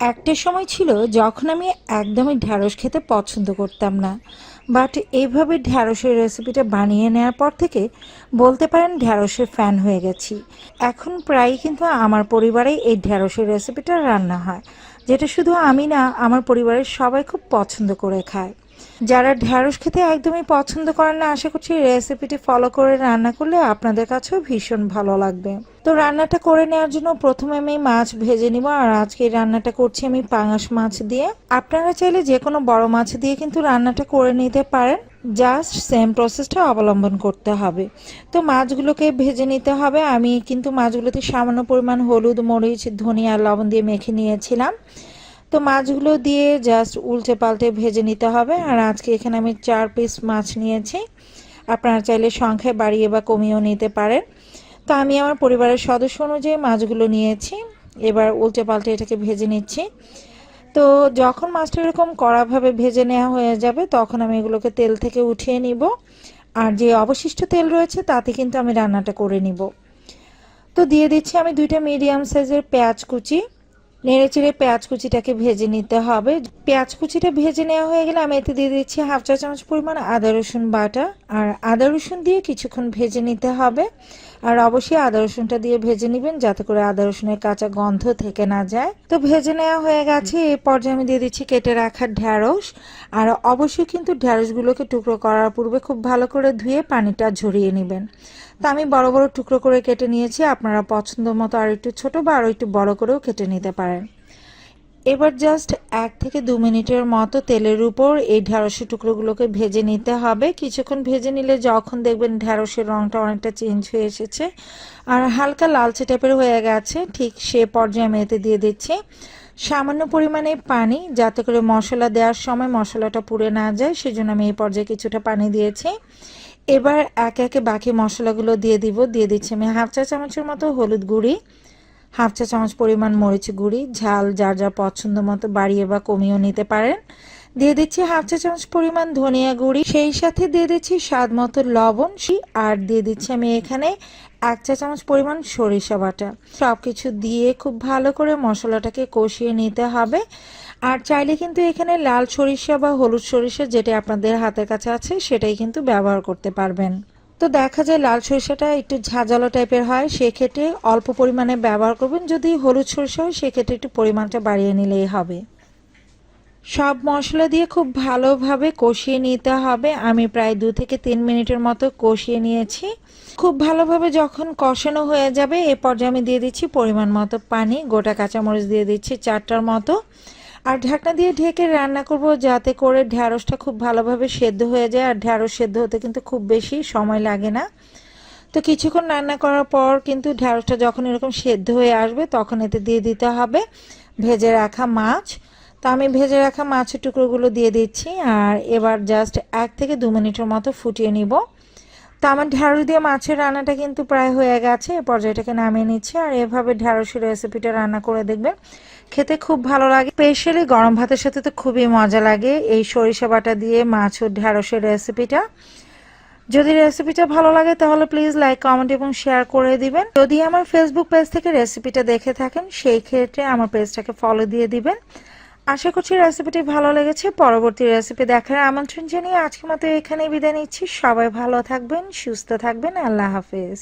একটা সময় ছিল যখন আমি একদমই ঢ্যাঁড়স খেতে পছন্দ করতাম না। বাট এইভাবে ঢ্যাঁড়সের রেসিপিটা বানিয়ে নেওয়ার পর থেকে বলতে পারেন ঢ্যাঁড়সের ফ্যান হয়ে গেছি। এখন প্রায় কিন্তু আমার পরিবারে এই ঢ্যাঁড়সের রেসিপিটা রান্না হয়, যেটা শুধু আমি না, আমার পরিবারের সবাই খুব পছন্দ করে খায়। যারা ঢ্যাঁড়স খেতে একদমই পছন্দ করেন না, আশা করছি রেসিপিটি ফলো করে রান্না করলে আপনাদের কাছেও ভীষণ ভালো লাগবে। তো রান্নাটা করে নেওয়ার জন্য প্রথমে আমি মাছ ভেজে নিব, আর আজকে রান্নাটা করছি আমি পাঙাশ মাছ দিয়ে। আপনারা চাইলে যে কোনো বড় মাছ দিয়ে কিন্তু রান্নাটা করে নিতে পারেন জাস্ট সেম প্রসেসটা অবলম্বন করতে হবে। তো মাছগুলোকে ভেজে নিতে হবে, আমি কিন্তু মাছগুলোতে সামান্য পরিমাণ হলুদ, মরিচ, ধনিয়া, লবণ দিয়ে মেখে নিয়েছিলাম। তো মাছগুলো দিয়ে জাস্ট উল্টে পাল্টে ভেজে নিতে হবে। আর আজকে এখানে আমি চার পিস মাছ নিয়েছি। আপনারা চাইলে সংখ্যায় বাড়িয়ে বা কমিয়েও নিতে পারেন। তো আমি আমার পরিবারের সদস্য অনুযায়ী মাছগুলো নিয়েছি। এবার উল্টে পাল্টে এটাকে ভেজে নিচ্ছি। তো যখন মাছটা এরকম কড়াভাবে ভেজে নেওয়া হয়ে যাবে, তখন আমি এগুলোকে তেল থেকে উঠিয়ে নিব। আর যে অবশিষ্ট তেল রয়েছে, তাতে কিন্তু আমি রান্নাটা করে নিব। তো দিয়ে দিচ্ছি আমি দুইটা মিডিয়াম সাইজের পেঁয়াজ কুচি। নেড়ে চেড়ে পেঁয়াজ কুচিটাকে ভেজে নিতে হবে। পেঁয়াজ কুচিটা ভেজে নেওয়া হয়ে গেলে আমি এতে দিয়ে দিচ্ছি হাফ চা চামচ পরিমাণ আদা, রসুন বাটা। আর আদা, রসুন দিয়ে কিছুক্ষণ ভেজে নিতে হবে। আর অবশ্যই আদা, রসুনটা দিয়ে ভেজে নেবেন যাতে করে আদা, রসুনের কাঁচা গন্ধ থেকে না যায়। তো ভেজে নেওয়া হয়ে গেছে। এই পর্যায়ে আমি দিয়ে দিচ্ছি কেটে রাখা ঢ্যাঁড়স। আর অবশ্যই কিন্তু ঢ্যাঁড়সগুলোকে টুকরো করার পূর্বে খুব ভালো করে ধুয়ে পানিটা ঝরিয়ে নেবেন। তা আমি বড় বড় টুকরো করে কেটে নিয়েছি। আপনারা পছন্দ মতো আর একটু ছোট বা আরও একটু বড় করেও কেটে নিতে পারেন। এবার জাস্ট এক থেকে দু মিনিটের মতো তেলের উপর এই ঢ্যাঁড়সের টুকরোগুলোকে ভেজে নিতে হবে। কিছুক্ষণ ভেজে নিলে যখন দেখবেন ঢ্যাঁড়সের রঙটা অনেকটা চেঞ্জ হয়ে এসেছে। আর হালকা লালচে টাইপের হয়ে গেছে, ঠিক সে পর্যায়ে আমি এতে দিয়ে দিচ্ছি সামান্য পরিমাণে পানি, যাতে করে মশলা দেওয়ার সময় মশলাটা পুড়ে না যায়, সেজন্য আমি এই পর্যায়ে কিছুটা পানি দিয়েছি। এবার একে একে বাকি মশলাগুলো দিয়ে দিব, দিয়ে দিচ্ছি আমি হাফ চা চামচের মতো হলুদ গুঁড়ি। হাফ চা চামচ পরিমাণ মরিচ গুঁড়ি, ঝাল যার যা পছন্দ মতো বাড়িয়ে বা কমিয়েও নিতে পারেন। দিয়ে দিচ্ছি হাফ চা চামচ পরিমাণ ধনিয়া গুঁড়ি, সেই সাথে দিয়ে দিচ্ছি স্বাদ মতো লবণ আর দিয়ে দিচ্ছি আমি এখানে এক চা চামচ পরিমাণ সরিষা বাটা। সব কিছু দিয়ে খুব ভালো করে মশলাটাকে কষিয়ে নিতে হবে। আর চাইলে কিন্তু এখানে লাল সরিষা বা হলুদ সরিষা যেটা আপনাদের হাতের কাছে আছে সেটাই কিন্তু ব্যবহার করতে পারবেন। তো দেখা যায় লাল সরিষাটা একটু ঝাঁঝালো টাইপের হয়, সেক্ষেত্রে অল্প পরিমাণে ব্যবহার করবেন। যদি হলুদ সরিষা হয়, সেক্ষেত্রে একটু পরিমাণটা বাড়িয়ে নিলেই হবে। সব মশলা দিয়ে খুব ভালোভাবে কষিয়ে নিতে হবে। আমি প্রায় দু থেকে তিন মিনিটের মতো কষিয়ে নিয়েছি। খুব ভালোভাবে যখন কষানো হয়ে যাবে, এ পর্যায়ে আমি দিয়ে দিচ্ছি পরিমাণ মতো পানি। গোটা কাঁচামরিচ দিয়ে দিচ্ছি চারটার মতো। আর ঢাকনা দিয়ে ঢেকে রান্না করব যাতে করে ঢ্যাঁড়সটা খুব ভালোভাবে সেদ্ধ হয়ে যায়। আর ঢ্যাঁড়স সেদ্ধ হতে কিন্তু খুব বেশি সময় লাগে না। তো কিছুক্ষণ রান্না করার পর কিন্তু ঢ্যাঁড়সটা যখন এরকম সেদ্ধ হয়ে আসবে তখন এতে দিয়ে দিতে হবে ভেজে রাখা মাছ। তো আমি ভেজে রাখা মাছের টুকরোগুলো দিয়ে দিচ্ছি। আর এবার জাস্ট এক থেকে দু মিনিটের মতো ফুটিয়ে নিব। তো আমার ঢ্যাঁড়স দিয়ে মাছের রান্নাটা কিন্তু প্রায় হয়ে গেছে, এ পর্যায়টাকে নামিয়ে নিচ্ছি। আর এভাবে ঢ্যাঁড়সের রেসিপিটা রান্না করে দেখবেন, খেতে খুব ভালো লাগে। স্পেশালি গরম ভাতের সাথে তো খুবই মজা লাগে এই সরিষা বাটা দিয়ে মাছ ও ঢ্যাঁড়সের রেসিপিটা যদি রেসিপিটা ভালো লাগে তাহলে প্লিজ লাইক কমেন্ট এবং শেয়ার করে দিবেন। যদি আমার ফেসবুক পেজ থেকে রেসিপিটা দেখে থাকেন, সেই ক্ষেত্রে আমার পেজটাকে ফলো দিয়ে দিবেন। আশা করছি রেসিপিটি ভালো লেগেছে। পরবর্তী রেসিপি দেখার আমন্ত্রণ জানিয়ে আজকের মতো এখানেই বিদায় নিচ্ছি। সবাই ভালো থাকবেন, সুস্থ থাকবেন। আল্লাহ হাফেজ।